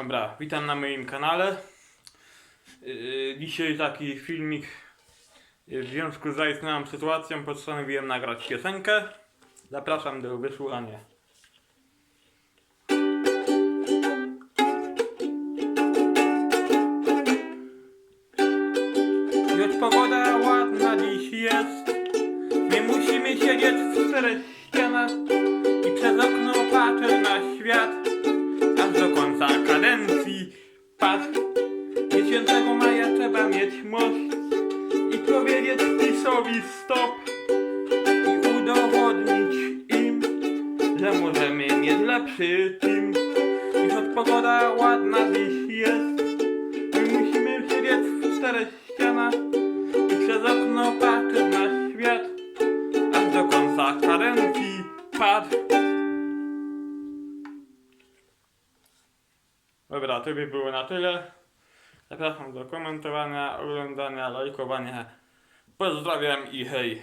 Dobra, witam na moim kanale. Yy, Dzisiaj taki filmik. Yy, W związku z zaistniałą sytuacją postanowiłem nagrać piosenkę. Zapraszam do wysłuchania. Choć pogoda ładna dziś jest, nie musimy siedzieć w czterech ścianach i przez okno patrzeć na świat patrz 10 maja trzeba mieć moc i powiedzieć PiSowi stop i udowodnić im, że możemy mieć lepszy team i choć pogoda ładna dziś jest. My musimy siedzieć w czterech ścianach i przez okno patrzeć na świat. Aż do końca kadencji patrz Dobra, to by było na tyle. Zapraszam do komentowania, oglądania, lajkowania. Pozdrawiam i hej!